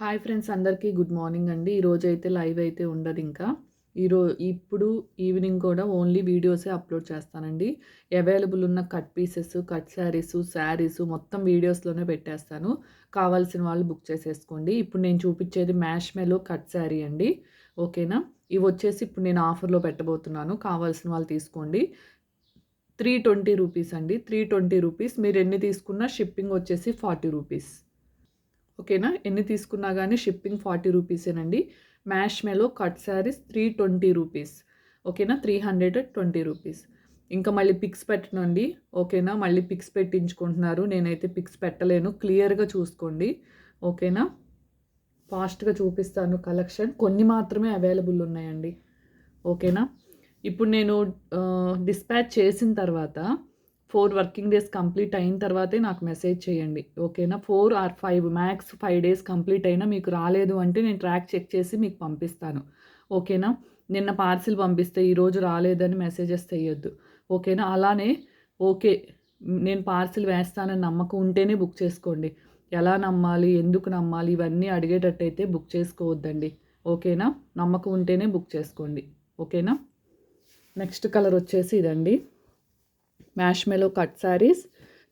Hi friends అందరికీ good morning అండి. ఈరోజు అయితే లైవ్ అయితే ఉండదు ఇంకా. ఈరో ఇప్పుడు ఈవినింగ్ కూడా ఓన్లీ వీడియోసే అప్లోడ్ చేస్తానండి. అవైలబుల్ ఉన్న cut pieces cut sarees sarees మొత్తం వీడియోస్లోనే పెట్టేస్తాను. కావాల్సిన వాళ్ళు బుక్ చేసేసుకోండి. ఇప్పుడు నేను చూపించేది మ్యాష్ మెలో కట్ శారీ అండి. ఓకేనా? ఇవి వచ్చేసి ఇప్పుడు నేను ఆఫర్లో పెట్టబోతున్నాను. కావాల్సిన వాళ్ళు తీసుకోండి. త్రీ ట్వంటీ రూపీస్ అండి. Three twenty rupees. మీరు ఎన్ని తీసుకున్నా షిప్పింగ్ వచ్చేసి ఫార్టీ రూపీస్. ఓకేనా? ఎన్ని తీసుకున్నా కానీ shipping forty రూపీసేనండి. Marshmallow cut sarees three twenty rupees. ఓకేనా? Three hundred twenty rupees. ఇంకా మళ్ళీ పిక్స్ పెట్టనండి. ఓకేనా? మళ్ళీ పిక్స్ పెట్టించుకుంటున్నారు. నేనైతే పిక్స్ పెట్టలేను. క్లియర్గా చూసుకోండి. ఓకేనా? ఫాస్ట్గా చూపిస్తాను కలెక్షన్. కొన్ని మాత్రమే అవైలబుల్ ఉన్నాయండి. ఓకేనా? ఇప్పుడు నేను డిస్పాచ్ చేసిన తర్వాత ఫోర్ వర్కింగ్ డేస్ కంప్లీట్ అయిన తర్వాతే నాకు మెసేజ్ చేయండి. ఓకేనా? Four or five max five days complete అయినా మీకు రాలేదు అంటే నేను ట్రాక్ చెక్ చేసి మీకు పంపిస్తాను. ఓకేనా? నిన్న పార్సిల్ పంపిస్తే ఈరోజు రాలేదని మెసేజెస్ చేయొద్దు ఓకేనా? అలానే ఓకే నేను పార్సిల్ వేస్తానని నమ్మకం ఉంటేనే బుక్ చేసుకోండి. ఎలా నమ్మాలి? ఎందుకు నమ్మాలి? ఇవన్నీ అడిగేటట్టయితే బుక్ చేసుకోవద్దండి. ఓకేనా? నమ్మకం ఉంటేనే బుక్ చేసుకోండి. ఓకేనా? నెక్స్ట్ కలర్ వచ్చేసి ఇదండి. Marshmallow cut sarees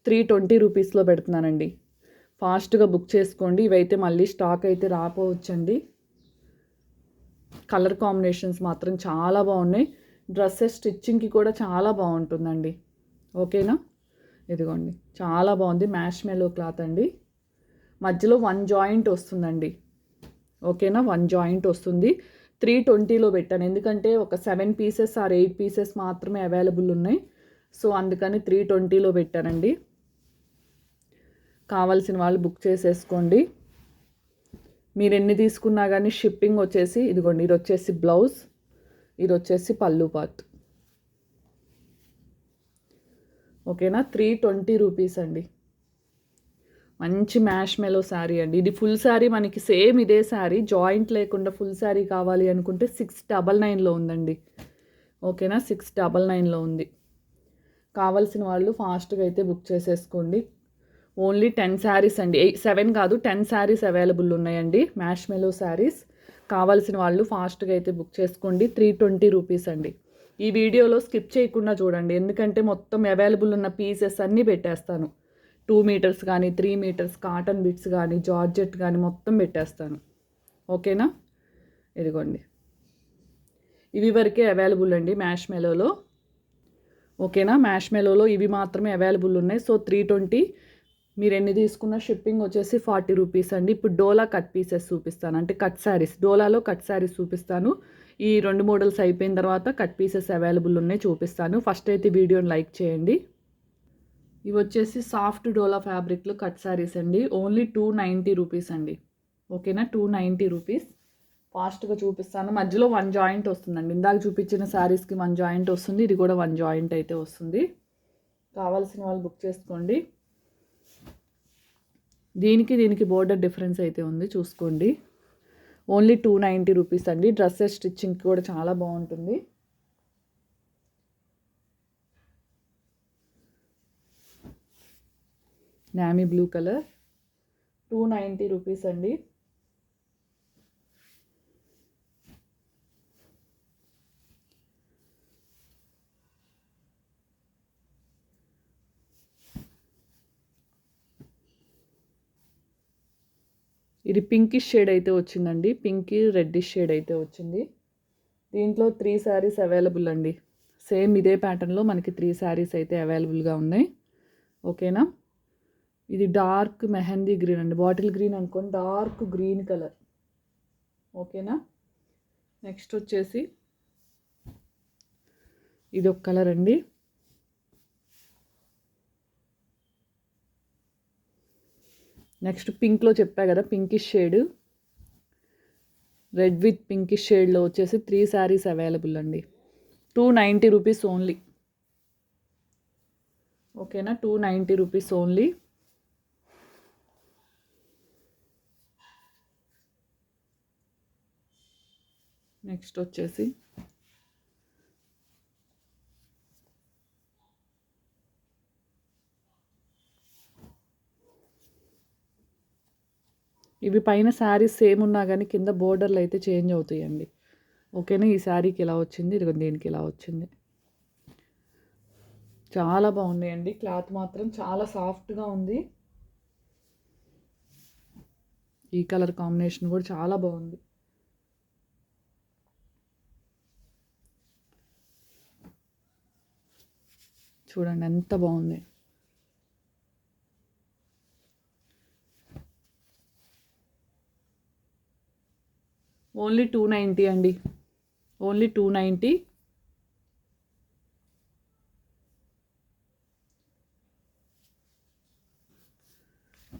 three twenty రూపీస్లో పెడుతున్నానండి. ఫాస్ట్గా బుక్ చేసుకోండి. ఇవైతే మళ్ళీ స్టాక్ అయితే రాపోవచ్చండి. కలర్ కాంబినేషన్స్ మాత్రం చాలా బాగున్నాయి. డ్రెస్సెస్ స్టిచ్చింగ్కి కూడా చాలా బాగుంటుందండి. ఓకేనా? ఇదిగోండి. చాలా బాగుంది. మ్యాష్ మెలో క్లాత్ అండి. మధ్యలో వన్ జాయింట్ వస్తుందండి. ఓకేనా? వన్ జాయింట్ వస్తుంది. త్రీ ట్వంటీలో పెట్టాను. ఎందుకంటే ఒక seven pieces or eight pieces మాత్రమే అవైలబుల్ ఉన్నాయి. సో అందుకని త్రీ ట్వంటీలో పెట్టానండి. కావాల్సిన వాళ్ళు బుక్ చేసేసుకోండి. మీరు ఎన్ని తీసుకున్నా కానీ షిప్పింగ్ వచ్చేసి ఇదిగోండి ఇది వచ్చేసి బ్లౌజ్ ఇది వచ్చేసి పళ్ళు పాత్ ఓకేనా? త్రీ ట్వంటీ రూపీస్ అండి. మంచి మ్యాష్ మెలో శారీ అండి. ఇది ఫుల్ శారీ మనకి సేమ్ ఇదే శారీ జాయింట్ లేకుండా ఫుల్ శారీ కావాలి అనుకుంటే సిక్స్ డబల్ నైన్లో ఉందండి. ఓకేనా? సిక్స్ డబల్ నైన్లో ఉంది. కావాల్సిన వాళ్ళు ఫాస్ట్గా అయితే బుక్ చేసేసుకోండి. ఓన్లీ టెన్ శారీస్ అండి. ఎయిట్ సెవెన్ కాదు టెన్ శారీస్ అవైలబుల్ ఉన్నాయండి. మ్యాష్ మెలో శారీస్ కావాల్సిన వాళ్ళు ఫాస్ట్గా అయితే బుక్ చేసుకోండి. త్రీ ట్వంటీ రూపీస్ అండి. ఈ వీడియోలో స్కిప్ చేయకుండా చూడండి. ఎందుకంటే మొత్తం అవైలబుల్ ఉన్న పీసెస్ అన్నీ పెట్టేస్తాను. టూ మీటర్స్ కానీ త్రీ మీటర్స్ కాటన్ బిట్స్ కానీ జార్జెట్ కానీ మొత్తం పెట్టేస్తాను. ఓకేనా? ఇదిగోండి. ఇవి వరకే అవైలబుల్ అండి మ్యాష్ మెలోలో. ఓకేనా? మ్యాష్ మెలోలో ఇవి మాత్రమే అవైలబుల్ ఉన్నాయి. సో త్రీ ట్వంటీ మీరు ఎన్ని తీసుకున్న షిప్పింగ్ వచ్చేసి ఫార్టీ రూపీస్ అండి. ఇప్పుడు డోలా కట్ పీసెస్ చూపిస్తాను. అంటే కట్ శారీస్ డోలాలో కట్ శారీస్ చూపిస్తాను. ఈ రెండు మోడల్స్ అయిపోయిన తర్వాత కట్ పీసెస్ అవైలబుల్ ఉన్నాయి చూపిస్తాను. ఫస్ట్ అయితే వీడియోని లైక్ చేయండి. ఇవి వచ్చేసి సాఫ్ట్ డోలా ఫ్యాబ్రిక్లో కట్ శారీస్ అండి. ఓన్లీ టూ నైంటీ రూపీస్ అండి. ఓకేనా? టూ నైంటీ రూపీస్ ఫాస్ట్గా చూపిస్తాను. మధ్యలో వన్ జాయింట్ వస్తుందండి. ఇందాక చూపించిన శారీస్కి వన్ జాయింట్ వస్తుంది. ఇది కూడా వన్ జాయింట్ అయితే వస్తుంది. కావాల్సిన వాళ్ళు బుక్ చేసుకోండి. దీనికి దీనికి బోర్డర్ డిఫరెన్స్ అయితే ఉంది. చూసుకోండి. ఓన్లీ టూ నైంటీ రూపీస్ అండి. డ్రెస్సెస్ స్టిచ్చింగ్ కూడా చాలా బాగుంటుంది. Navy blue colour. Two ninety rupees అండి. ఇది పింకిష్ షేడ్ అయితే వచ్చిందండి. పింకీ రెడ్డిష్ షేడ్ అయితే వచ్చింది. దీంట్లో త్రీ శారీస్ అవైలబుల్ అండి. సేమ్ ఇదే ప్యాటర్న్లో మనకి త్రీ శారీస్ అయితే అవైలబుల్గా ఉన్నాయి. ఓకేనా? ఇది డార్క్ మెహందీ గ్రీన్ అండి. బాటిల్ గ్రీన్ అనుకోండి. Dark green colour. ఓకేనా? నెక్స్ట్ వచ్చేసి ఇది ఒక కలర్ అండి. నెక్స్ట్ పింక్లో చెప్పా కదా pinkish shade. Red with pinkish షేడ్లో వచ్చేసి త్రీ శారీస్ అవైలబుల్ అండి. Two ninety rupees only. ఓకేనా? Two ninety rupees only. Next వచ్చేసి ఇవి పైన శారీస్ సేమ్ ఉన్నా కానీ కింద బోర్డర్లు అయితే చేంజ్ అవుతాయండి. ఓకేనా? ఈ శారీకి ఇలా వచ్చింది ఇదిగో దీనికి ఇలా వచ్చింది. చాలా బాగున్నాయండి. క్లాత్ మాత్రం చాలా సాఫ్ట్గా ఉంది. ఈ కలర్ కాంబినేషన్ కూడా చాలా బాగుంది. చూడండి ఎంత బాగుంది. ఓన్లీ టూ నైంటీ అండి. Only two ninety.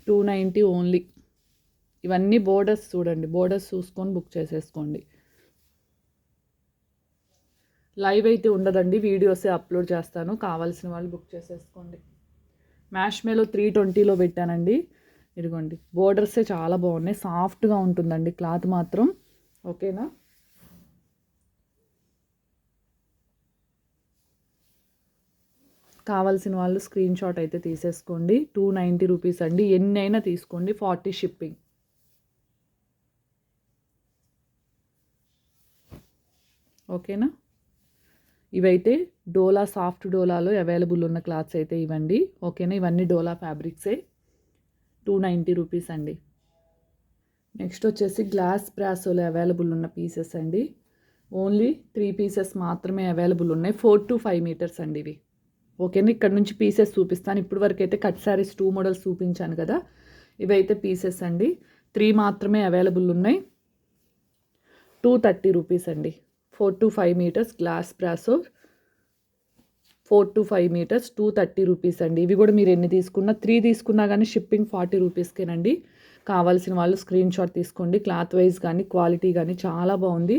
Two ninety only. ఇవన్నీ బోర్డర్స్ చూడండి. బోర్డర్స్ చూసుకొని బుక్ చేసేసుకోండి. లైవ్ అయితే ఉండదండి. వీడియోసే అప్లోడ్ చేస్తాను. కావాల్సిన వాళ్ళు బుక్ చేసేసుకోండి. మ్యాష్ మేలో త్రీ ట్వంటీలో పెట్టానండి. ఇదిగోండి. బోర్డర్సే చాలా బాగున్నాయి. సాఫ్ట్గా ఉంటుందండి క్లాత్ మాత్రం. ఓకేనా? కావాల్సిన వాళ్ళు స్క్రీన్ షాట్ అయితే తీసేసుకోండి. టూ నైంటీ రూపీస్ అండి. ఎన్ని అయినా తీసుకోండి. Forty shipping. ఓకేనా? ఇవైతే డోలా సాఫ్ట్ డోలాలో అవైలబుల్ ఉన్న క్లాత్స్ అయితే ఇవ్వండి ఓకేనా? ఇవన్నీ డోలా ఫ్యాబ్రిక్సే. టూ నైంటీ రూపీస్ అండి. నెక్స్ట్ వచ్చేసి గ్లాస్ బ్రాసోలో అవైలబుల్ ఉన్న పీసెస్ అండి. ఓన్లీ త్రీ పీసెస్ మాత్రమే అవైలబుల్ ఉన్నాయి. ఫోర్ టు ఫైవ్ మీటర్స్ అండి ఇవి. ఓకేనా ఇక్కడ నుంచి పీసెస్ చూపిస్తాను. ఇప్పుడు వరకు అయితే కట్ శారీస్ టూ మోడల్స్ చూపించాను కదా. ఇవైతే పీసెస్ అండి. త్రీ మాత్రమే అవైలబుల్ ఉన్నాయి. టూ థర్టీ రూపీస్ అండి. Four to five metres glass brasso. Four to five metres two thirty rupees అండి. ఇవి కూడా మీరు ఎన్ని తీసుకున్నా త్రీ తీసుకున్నా కానీ షిప్పింగ్ ఫార్టీ రూపీస్కేనండి. కావాల్సిన వాళ్ళు స్క్రీన్ షాట్ తీసుకోండి. క్లాత్ వైజ్ కానీ క్వాలిటీ కానీ చాలా బాగుంది.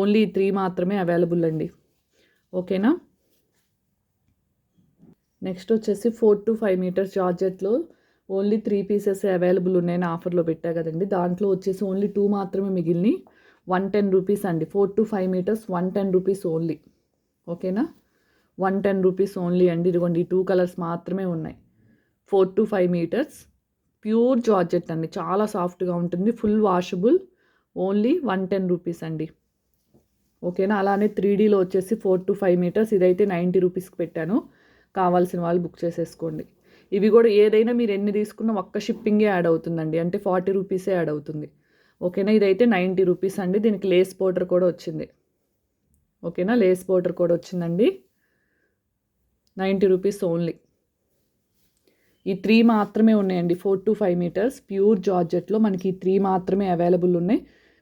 ఓన్లీ త్రీ మాత్రమే అవైలబుల్ అండి. ఓకేనా నెక్స్ట్ వచ్చేసి ఫోర్ టు ఫైవ్ మీటర్స్ జార్జెట్లో ఓన్లీ త్రీ పీసెస్ అవైలబుల్ ఉన్నాయని ఆఫర్లో పెట్టా కదండి. దాంట్లో వచ్చేసి ఓన్లీ టూ మాత్రమే మిగిలినాయి. వన్ టెన్ రూపీస్ అండి. Four to five metres one ten rupees only ఓకేనా వన్ టెన్ రూపీస్ ఓన్లీ అండి. ఇదిగోండి ఈ టూ కలర్స్ మాత్రమే ఉన్నాయి. Four to five metres pure georgette అండి. చాలా సాఫ్ట్గా ఉంటుంది. Full washable. Only one ten rupees అండి. ఓకేనా? అలానే త్రీ డీలో వచ్చేసి ఫోర్ టు ఫైవ్ మీటర్స్. ఇదైతే నైంటీ రూపీస్కి పెట్టాను. కావాల్సిన వాళ్ళు బుక్ చేసేసుకోండి. ఇవి కూడా ఏదైనా మీరు ఎన్ని తీసుకున్నా ఒక్క షిప్పింగే యాడ్ అవుతుందండి. అంటే ఫార్టీ రూపీసే యాడ్ అవుతుంది. ఓకేనా? ఇదైతే నైంటీ రూపీస్ అండి. దీనికి లేస్ పౌడర్ కూడా వచ్చింది. ఓకేనా? లేస్ పౌడర్ కూడా వచ్చిందండి. Ninety rupees only. ఈ త్రీ మాత్రమే ఉన్నాయండి. Four to five metres pure జార్జెట్లో మనకి ఈ త్రీ మాత్రమే అవైలబుల్ ఉన్నాయి.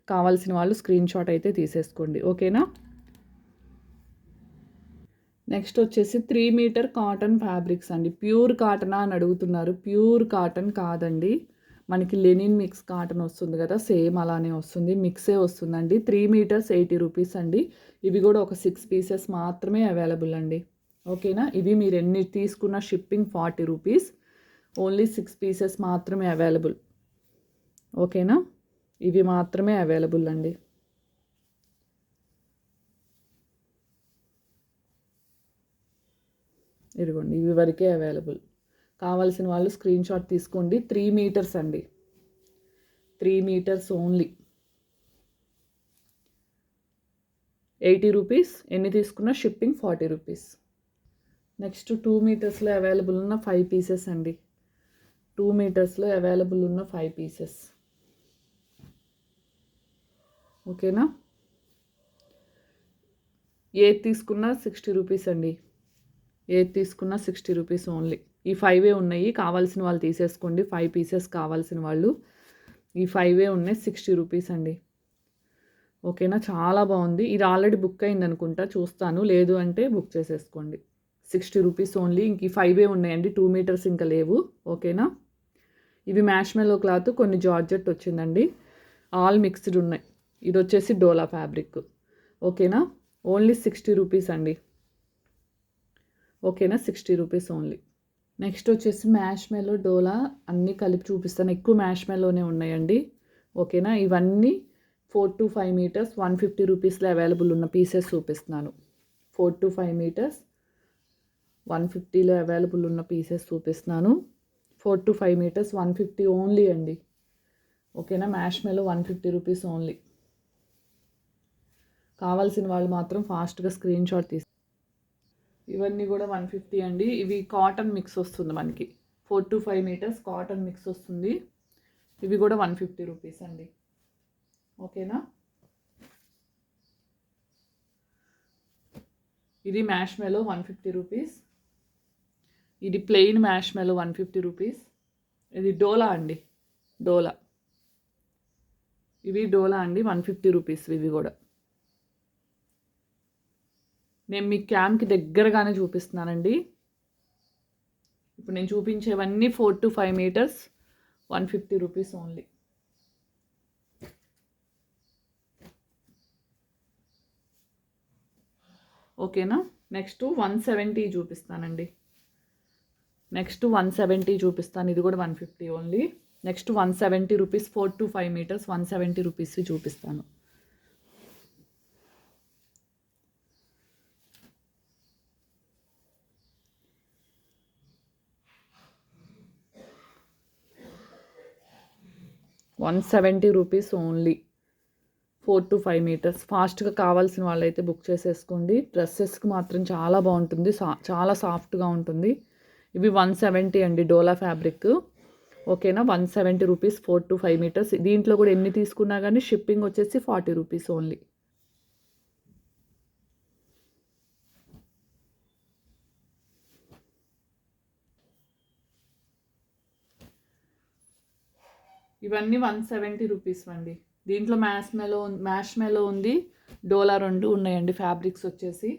కావాల్సిన వాళ్ళు స్క్రీన్ షాట్ అయితే తీసేసుకోండి. ఓకేనా నెక్స్ట్ వచ్చేసి త్రీ మీటర్ కాటన్ ఫ్యాబ్రిక్స్ అండి. ప్యూర్ కాటనా అని అడుగుతున్నారు. ప్యూర్ కాటన్ కాదండి. మనకి లెనిన్ మిక్స్ కాటన్ వస్తుంది కదా సేమ్ అలానే వస్తుంది. మిక్సే వస్తుందండి. త్రీ మీటర్స్ ఎయిటీ రూపీస్ అండి. ఇవి కూడా ఒక సిక్స్ పీసెస్ మాత్రమే అవైలబుల్ అండి. ఓకేనా ఇవి మీరు ఎన్ని తీసుకున్న shipping forty rupees only six pieces మాత్రమే అవైలబుల్ ఓకేనా ఇవి మాత్రమే అవైలబుల్ అండి. ఇదిగోండి ఇవి వరకే అవైలబుల్ కావాల్సిన వాళ్ళు స్క్రీన్ షాట్ తీసుకోండి. త్రీ మీటర్స్ అండి. Three metres only eighty rupees ఎన్ని తీసుకున్నా shipping forty rupees next two మీటర్స్లో available ఉన్న ఫైవ్ పీసెస్ అండి. టూ మీటర్స్లో అవైలబుల్ ఉన్న ఫైవ్ పీసెస్. ఓకేనా? ఏది తీసుకున్నా సిక్స్టీ రూపీస్ అండి. ఏది తీసుకున్నా సిక్స్టీ రూపీస్ ఓన్లీ. ఈ ఫైవే ఉన్నాయి. కావాల్సిన వాళ్ళు తీసేసుకోండి. ఫైవ్ పీసెస్ కావాల్సిన వాళ్ళు ఈ ఫైవే ఉన్నాయి. సిక్స్టీ రూపీస్ అండి. ఓకేనా? చాలా బాగుంది. ఇది ఆల్రెడీ బుక్ అయింది అనుకుంటా. చూస్తాను. లేదు అంటే బుక్ చేసేసుకోండి. Sixty rupees only. ఇంక ఈ ఫైవే ఉన్నాయండి. టూ మీటర్స్ ఇంకా లేవు. ఓకేనా? ఇవి మ్యాష్మెలో క్లాత్ కొన్ని జార్జెట్ వచ్చిందండి. ఆల్ మిక్స్డ్ ఉన్నాయి. ఇది వచ్చేసి డోలా ఫ్యాబ్రిక్. ఓకేనా? ఓన్లీ సిక్స్టీ రూపీస్ అండి. ఓకేనా? Sixty rupees only. నెక్స్ట్ వచ్చేసి మ్యాష్ మెలో డోలా అన్నీ కలిపి చూపిస్తాను. ఎక్కువ మ్యాష్ మెలోనే ఉన్నాయండి. ఓకేనా? ఇవన్నీ four to five metres one fifty రూపీస్లో అవైలబుల్ ఉన్న పీసెస్ చూపిస్తున్నాను. Four to five metres one ఫిఫ్టీలో అవైలబుల్ ఉన్న పీసెస్ చూపిస్తున్నాను. Four to five metres one fifty only అండి. ఓకేనా? Mash melo one fifty rupees only. కావాల్సిన వాళ్ళు మాత్రం ఫాస్ట్గా స్క్రీన్ షాట్ తీసి ఇవన్నీ కూడా వన్ ఫిఫ్టీ అండి. ఇవి కాటన్ మిక్స్ వస్తుంది మనకి. Four to five metres cotton mix వస్తుంది. ఇవి కూడా వన్ ఫిఫ్టీ రూపీస్ అండి. ఓకేనా? ఇది marshmallow one fifty rupees. ఇది plain marshmallow one fifty rupees ఇది డోలా అండి. డోలా. ఇవి డోలా అండి వన్ ఫిఫ్టీ రూపీస్ ఇవి కూడా. నేను మీ క్యాంప్కి దగ్గరగానే చూపిస్తున్నానండి. ఇప్పుడు నేను చూపించేవన్నీ four to five metres one fifty rupees only ఓకేనా నెక్స్ట్ వన్ సెవెంటీ చూపిస్తానండి. నెక్స్ట్ వన్ సెవెంటీ చూపిస్తాను. ఇది కూడా one fifty only. Next one seventy rupees four to five metres one seventy rupees చూపిస్తాను. One seventy rupees only. Four to five metres. ఫాస్ట్గా కావాల్సిన వాళ్ళైతే book చేసేసుకోండి. డ్రెస్సెస్కి మాత్రం చాలా బాగుంటుంది. సా చాలా సాఫ్ట్గా ఉంటుంది. ఇవి వన్ సెవెంటీ అండి డోలా ఫ్యాబ్రిక్. ఓకేనా? One seventy rupees four to five metres. దీంట్లో కూడా ఎన్ని తీసుకున్నా కానీ షిప్పింగ్ వచ్చేసి ఫార్టీ రూపీస్ ఓన్లీ. ఇవన్నీ వన్ సెవెంటీ రూపీస్ అండి. దీంట్లో మ్యాష్ మెలో మ్యాష్ మెలో ఉంది. డోలా రెండు ఉన్నాయండి ఫ్యాబ్రిక్స్ వచ్చేసి.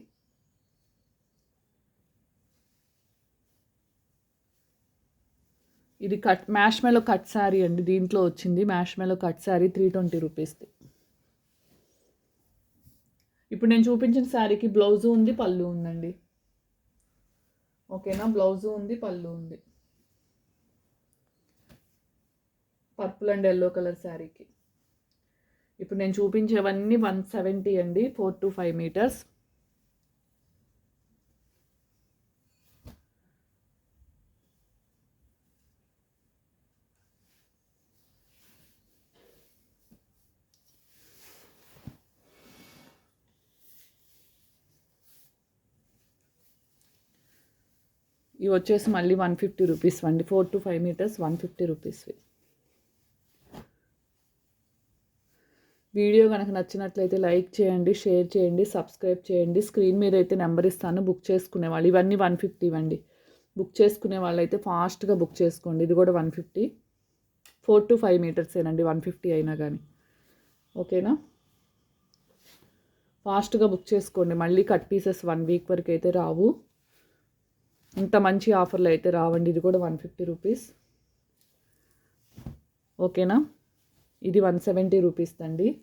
ఇది కట్ మ్యాష్మెలో కట్ శారీ అండి దీంట్లో వచ్చింది. Marshmallow cut sari three twenty రూపీస్ది ఇప్పుడు నేను చూపించిన శారీకి బ్లౌజు ఉంది పళ్ళు ఉందండి. ఓకేనా? బ్లౌజు ఉంది పళ్ళు ఉంది. పర్పుల్ అండ్ ఎల్లో కలర్ శారీకి. ఇప్పుడు నేను చూపించేవన్నీ వన్ సెవెంటీ అండి ఫోర్ టు ఫైవ్ మీటర్స్ ఇవి వచ్చేసి మళ్ళీ వన్ ఫిఫ్టీ రూపీస్ అండి. Four to five metres one fifty రూపీస్వి video కనుక నచ్చినట్లయితే లైక్ చేయండి షేర్ చేయండి సబ్స్క్రైబ్ చేయండి. స్క్రీన్ మీద అయితే నెంబర్ ఇస్తాను బుక్ చేసుకునే వాళ్ళు. ఇవన్నీ వన్ ఫిఫ్టీ ఇవ్వండి. బుక్ చేసుకునే వాళ్ళు అయితే ఫాస్ట్గా బుక్ చేసుకోండి. ఇది కూడా one fifty. Four to five మీటర్సేనండి one fifty అయినా కానీ ఓకేనా? ఫాస్ట్గా బుక్ చేసుకోండి. మళ్ళీ కట్ పీసెస్ వన్ వీక్ వరకు అయితే రావు. ఇంత మంచి ఆఫర్లు అయితే రావండి. ఇది కూడా వన్ ఫిఫ్టీ రూపీస్. ఓకేనా? ఇది వన్ సెవెంటీ రూపీస్ అండి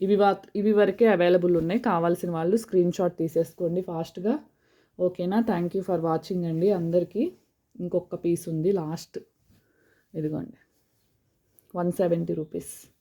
ఇవి వా ఇవి వరకే అవైలబుల్ ఉన్నాయి. కావాల్సిన వాళ్ళు స్క్రీన్ షాట్ తీసేసుకోండి ఫాస్ట్గా. ఓకేనా? థ్యాంక్ యూ ఫర్ వాచింగ్ అండి అందరికీ. ఇంకొక పీస్ ఉంది లాస్ట్. ఇదిగోండి. One seventy rupees.